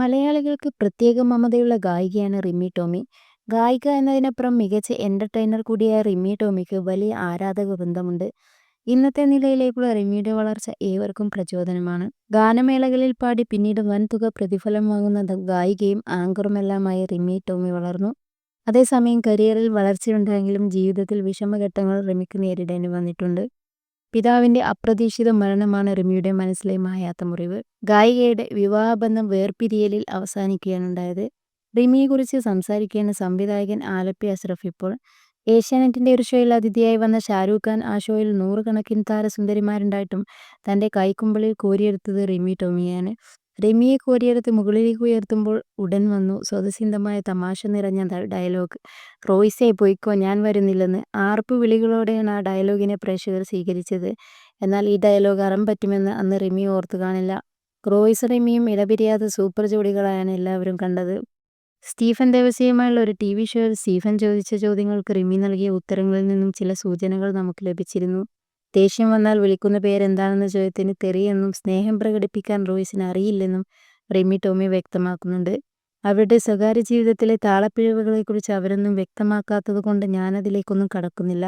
മലയാളികൾക്ക് പ്രത്യേക മമതയുള്ള ഗായികയാണ് റിമി ടോമി. ഗായിക എന്നതിനപ്പുറം മികച്ച എന്റർടൈനർ കൂടിയായ റിമി ടോമിക്ക് വലിയ ആരാധക വൃന്ദമുണ്ട്. ഇന്നത്തെ നിലയിലേക്കുള്ള റിമിയുടെ വളർച്ച ഏവർക്കും പ്രചോദനമാണ്. ഗാനമേളകളിൽ പാടി പിന്നീട് വൻതുക പ്രതിഫലം വാങ്ങുന്ന ഗായികയും ആങ്കറുമെല്ലാമായി റിമി ടോമി വളർന്നു. അതേസമയം കരിയറിൽ വളർച്ചയുണ്ടായെങ്കിലും ജീവിതത്തിൽ വിഷമഘട്ടങ്ങൾ റിമിക്ക് നേരിടേണ്ടി വന്നിട്ടുണ്ട്. പിതാവിന്റെ അപ്രതീക്ഷിത മരണമാണ് റിമിയുടെ മനസ്സിലെ മായാത്ത മുറിവ്. ഗായികയുടെ വിവാഹബന്ധം വേർപിരിയലിൽ അവസാനിക്കുകയാണുണ്ടായത്. റിമിയെക്കുറിച്ച് സംസാരിക്കുകയാണ് സംവിധായകൻ ആലപ്പി അഷ്റഫ് ഇപ്പോൾ. ഏഷ്യാനെറ്റിന്റെ ഒരു ഷോയിൽ അതിഥിയായി വന്ന ഷാരൂഖ് ഖാൻ ആ ഷോയിൽ നൂറുകണക്കിന് താരസുന്ദരിമാരുണ്ടായിട്ടും തന്റെ കൈക്കുമ്പിളിൽ കോരിയെടുത്തത് റിമി ടോമിയെയാണ്. റിമിയെ കോരിയെടുത്ത് മുകളിലേക്ക് ഉയർത്തുമ്പോൾ ഉടൻ വന്നു സ്വതസിന്ധമായ തമാശ നിറഞ്ഞ ഡയലോഗ്. "റോയ്സേ പോയിക്കോ ഞാൻ വരുന്നില്ലെന്ന്" ആർപ്പ് വിളികളോടെയാണ് ആ ഡയലോഗിനെ പ്രേക്ഷകർ സ്വീകരിച്ചത്. എന്നാൽ ഈ ഡയലോഗ് അറം പറ്റുമെന്ന് അന്ന് റിമി ഓർത്തുകാണില്ല. റോയ്സ് റിമിയും ഇടപിരിയാത്ത സൂപ്പർ ജോഡികളായാണ് എല്ലാവരും കണ്ടത്. സ്റ്റീഫൻ ദേവസ്യയുമായുള്ള ഒരു ടി വി ഷോയിൽ സ്റ്റീഫൻ ചോദിച്ച ചോദ്യങ്ങൾക്ക് റിമി നൽകിയ ഉത്തരങ്ങളിൽ നിന്നും ചില സൂചനകൾ നമുക്ക് ലഭിച്ചിരുന്നു. ദേഷ്യം വന്നാൽ വിളിക്കുന്ന പേരെന്താണെന്ന ചോദ്യത്തിന് തെറിയെന്നും സ്നേഹം പ്രകടിപ്പിക്കാൻ റോയ്സിന് അറിയില്ലെന്നും റിമി ടോമി വ്യക്തമാക്കുന്നുണ്ട്. അവരുടെ സ്വകാര്യ ജീവിതത്തിലെ താളപ്പിഴവുകളെക്കുറിച്ച് അവരൊന്നും വ്യക്തമാക്കാത്തത് കൊണ്ട് ഞാനതിലേക്കൊന്നും കടക്കുന്നില്ല.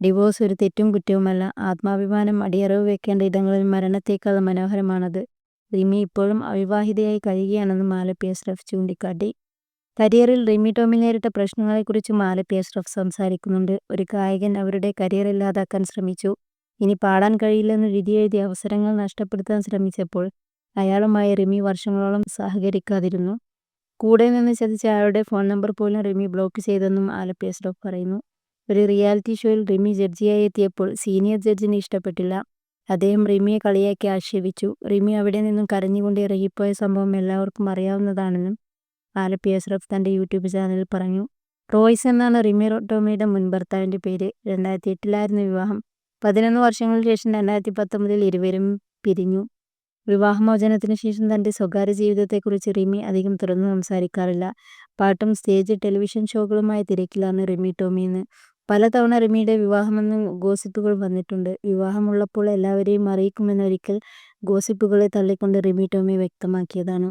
ഡിവോഴ്സ് ഒരു തെറ്റും കുറ്റവുമല്ല. ആത്മാഭിമാനം അടിയറവ് വെക്കേണ്ട ഇടങ്ങളിൽ മരണത്തേക്കാൾ മനോഹരമാണത്. റിമി ഇപ്പോഴും അവിവാഹിതയായി കഴിയുകയാണെന്നും മാലപ്പി അഷ്റഫ് ചൂണ്ടിക്കാട്ടി. കരിയറിൽ റിമി ടോമി നേരിട്ട പ്രശ്നങ്ങളെക്കുറിച്ചും മാലപ്പി അഷ്റഫ് സംസാരിക്കുന്നുണ്ട്. ഒരു ഗായകൻ അവരുടെ കരിയർ ഇല്ലാതാക്കാൻ ശ്രമിച്ചു. ഇനി പാടാൻ കഴിയില്ലെന്ന് എഴുതി അവസരങ്ങൾ നഷ്ടപ്പെടുത്താൻ ശ്രമിച്ചപ്പോൾ അയാളുമായി റിമി വർഷങ്ങളോളം സഹകരിക്കാതിരുന്നു. കൂടെ നിന്ന് ചതിച്ച അയാളുടെ ഫോൺ നമ്പർ പോലും റിമി ബ്ലോക്ക് ചെയ്തെന്നും ആലപ്പി അഷ്റഫ് പറയുന്നു. ഒരു റിയാലിറ്റി ഷോയിൽ റിമി ജഡ്ജിയായി എത്തിയപ്പോൾ സീനിയർ ജഡ്ജിന് ഇഷ്ടപ്പെട്ടില്ല. അദ്ദേഹം റിമിയെ കളിയാക്കി ആക്ഷേപിച്ചു. റിമി അവിടെ നിന്നും കരഞ്ഞുകൊണ്ട് ഇറങ്ങിപ്പോയ സംഭവം എല്ലാവർക്കും അറിയാവുന്നതാണെന്നും ആലപ്പി അഷ്റഫ് തന്റെ യൂട്യൂബ് ചാനലിൽ പറഞ്ഞു. റോയ്സ് എന്നാണ് റിമി റോട്ടോമിയുടെ മുൻ ഭർത്താവിന്റെ പേര്. രണ്ടായിരത്തി എട്ടിലായിരുന്നു വിവാഹം. പതിനൊന്ന് വർഷങ്ങൾക്ക് ശേഷം രണ്ടായിരത്തി പത്തൊമ്പതിൽ ഇരുവരും പിരിഞ്ഞു. വിവാഹമോചനത്തിന് ശേഷം തന്റെ സ്വകാര്യ ജീവിതത്തെക്കുറിച്ച് റിമി അധികം തുറന്നു സംസാരിക്കാറില്ല. പാട്ടും സ്റ്റേജ്, ടെലിവിഷൻ ഷോകളുമായി തിരക്കിലാണ് റിമി ടോമി ഇന്ന്. പലതവണ റിമിയുടെ വിവാഹമെന്ന് ഗോസിപ്പുകൾ വന്നിട്ടുണ്ട്. വിവാഹമുള്ളപ്പോൾ എല്ലാവരെയും അറിയിക്കുമെന്നൊരിക്കൽ ഗോസിപ്പുകളെ തള്ളിക്കൊണ്ട് റിമി ടോമി വ്യക്തമാക്കിയതാണ്.